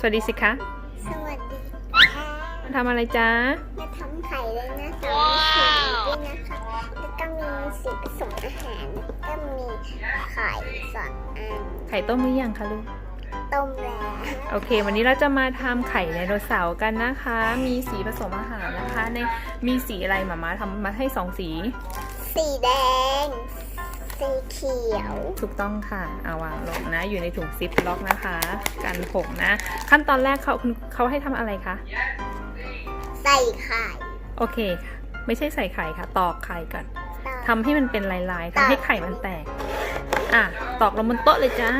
สวัสดีสิคะ สวัสดีค่ะทำอะไรจ๊ะมาทำไข่เลยนะสองสีด้วยนะคะแล้วก็มีสีผสมอาหารแล้วก็มีไข่สองอันไข่ต้มหรือยังคะลูก ต้มแล้ว โอเค วันนี้เราจะมาทำไข่ไดโนเสาร์กันนะคะ มีสีผสมอาหารนะคะ ในมีสีอะไรหมามาทำมาให้สองสี สีแดง สีเขียว ถูกต้องค่ะ เอาวางลงนะ อยู่ในถุงซิปล็อกนะคะ กันผงนะ ขั้นตอนแรกเขาคุณเขาให้ทำอะไรคะ ใส่ไข่ โอเคค่ะ ไม่ใช่ใส่ไข่ค่ะ ตอกไข่ก่อนต่อทำให้มันเป็นลายๆทำให้ไข่มันแตก อะ ตอกลงบนโต๊ะเลยจ้า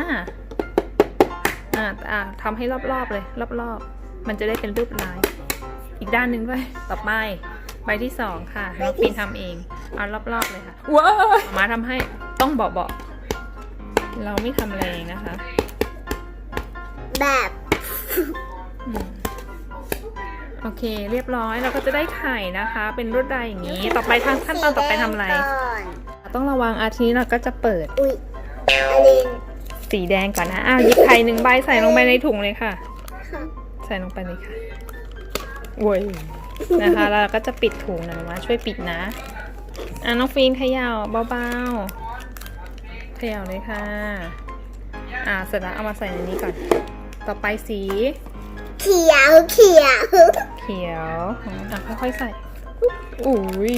อะอะทำให้รอบๆเลย รอบๆ มันจะได้เป็นรูปลาย อีกด้านหนึ่งด้วย ต่อไปใบที่สองค่ะน้องปีนทำเอง เอารอบๆเลยค่ะ ว้าวมาทำให้ ต้องเบาๆเราไม่ทำแรงนะคะ แบบอืมโอเค เรียบร้อยเราก็จะได้ไข่นะคะ เป็นรวดลายอย่างนี้ ต่อไปทางขั้นตอนต่อไปทำอะไรสีแดงก่อนต้องระวังอาทีนี้เราก็จะเปิดอุ้ยอลินสีแดงก่อนนะอ้าวหยิบไข่หนึ่งใบใส่ลงไปในถุงเลยค่ะ ค่ะใส่ลงไปเลยค่ะโว้ยนะคะ แล้วเราก็จะปิดถุงนะมาช่วยปิดนะ อะน้องฟีนเขย่าเบาๆ เขย่าเลยค่ะ อ่า เสร็จแล้วเอามาใส่ในนี้ก่อน ต่อไปสี เขียวเขียวเขียวอะค่อยๆใส่ อุ้ย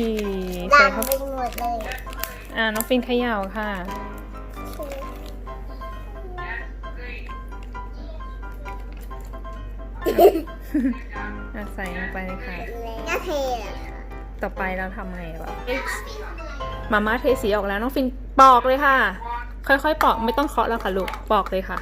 ใส่ดำเข้าไปหมดเลยอ่า น้องฟีนเขย่าค่ะ อะใส่ลงไปเลยค่ะ ก็เทอะค่ะต่อไปเราทำไงแบบมาม่าเทสีออกแล้วน้องฟินปอกเลยค่ะ ค่อยๆปอกไม่ต้องเคาะแล้วค่ะลูกปอกเลยค่ะ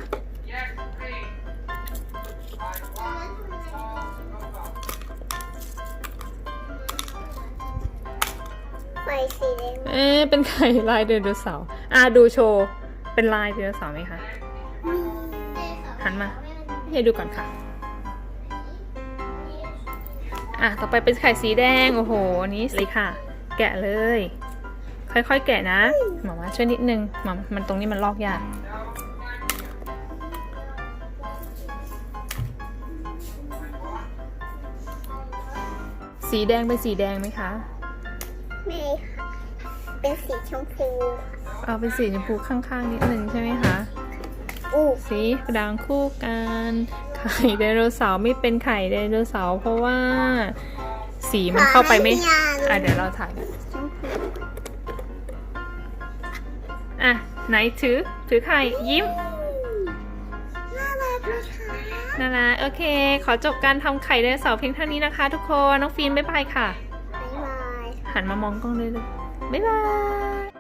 ไฟสีแดงเอ๊ะเป็นไข่ลายไดโนเสาร์อะดูโชว์ เป็นลายไดโนเสาร์ไหมคะ หันมาให้ดูก่อนค่ะ อะ ต่อไปเป็นไข่สีแดง โอ้โห อันนี้สีค่ะ แกะเลย ค่อยๆ แกะนะหมามาช่วยนิดนึงหมามันตรงนี้มันลอกยากสีแดงเป็นสีแดงไหมคะไม่ค่ะเป็นสีชมพูเอาเป็นสีชมพูข้างๆนิดนึงใช่ไหมคะอู้สีดังคู่กันไข่ไดโนเสาร์ไม่เป็นไข่ไดโนเสาร์เพราะว่า สีมันเข้าไปไม่ขอให้พี่ยาอะเดี๋ยวเราถ่ายกัน อะ ไหนถือ ถือไข่ยิ้ม น่ารักเลยค่ะน่ารักโอเค ขอจบการทำไข่ไดโนเสาร์เพียงเท่านี้นะคะ ทุกคน น้องฟิล์มบ๊ายบายค่ะ บ๊ายบายหันมามองกล้องเลยเลยบ๊ายบาย